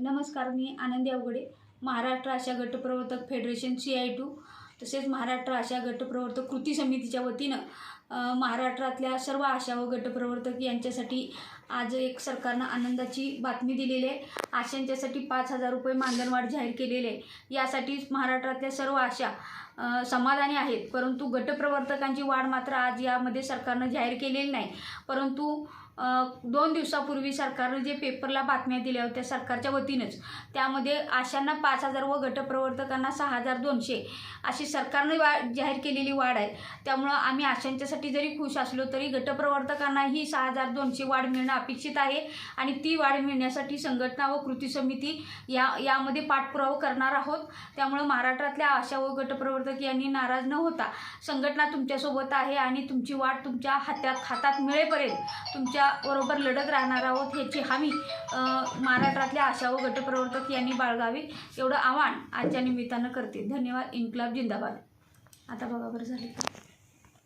नमस्कार मी आनंदी अवघडे. महाराष्ट्र आशा गटप्रवर्तक फेडरेशन सी आय टू तसेच महाराष्ट्र आशा गटप्रवर्तक कृती समितीच्या वतीनं महाराष्ट्रातल्या सर्व आशा व गटप्रवर्तक यांच्यासाठी आज एक सरकारनं आनंदाची बातमी दिलेली आहे. आशांच्यासाठी पाच हजार रुपये मानधनवाढ जाहीर केलेली आहे. यासाठी महाराष्ट्रातल्या सर्व आशा समाधानी आहेत. परंतु गटप्रवर्तकांची वाढ मात्र आज यामध्ये सरकारनं जाहीर केलेली नाही. परंतु दोन दिवसापूर्वी सरकारनं जे पेपरला बातम्या दिल्या होत्या सरकारच्या वतीनंच त्यामध्ये आशांना पाच हजार व गटप्रवर्तकांना सहा हजार दोनशे अशी सरकारनं वा जाहीर केलेली वाढ आहे. त्यामुळं आम्ही आशांच्यासाठी जरी खुश असलो तरी गटप्रवर्तकांनाही सहा हजार दोनशे वाढ मिळणं अपेक्षित आहे आणि ती वाढ मिळण्यासाठी संघटना व कृती समिती या यामध्ये पाठपुरावा करणार आहोत. त्यामुळं महाराष्ट्रातल्या आशा व गटप्रवर्तक यांनी नाराज न होता संघटना तुमच्यासोबत आहे आणि तुमची वाढ तुमच्या हातात हातात मिळेपर्यंत तुमच्या बरोबर लढत राहणार आहोत ह्याची हमी महाराष्ट्रातल्या आशा व गटप्रवर्तक यांनी बाळगावी. एवढं आव्हान आजच्या निमित्तानं करते. धन्यवाद. इन्क्लाब जिंदाबाद. आता बघा बरं झाले.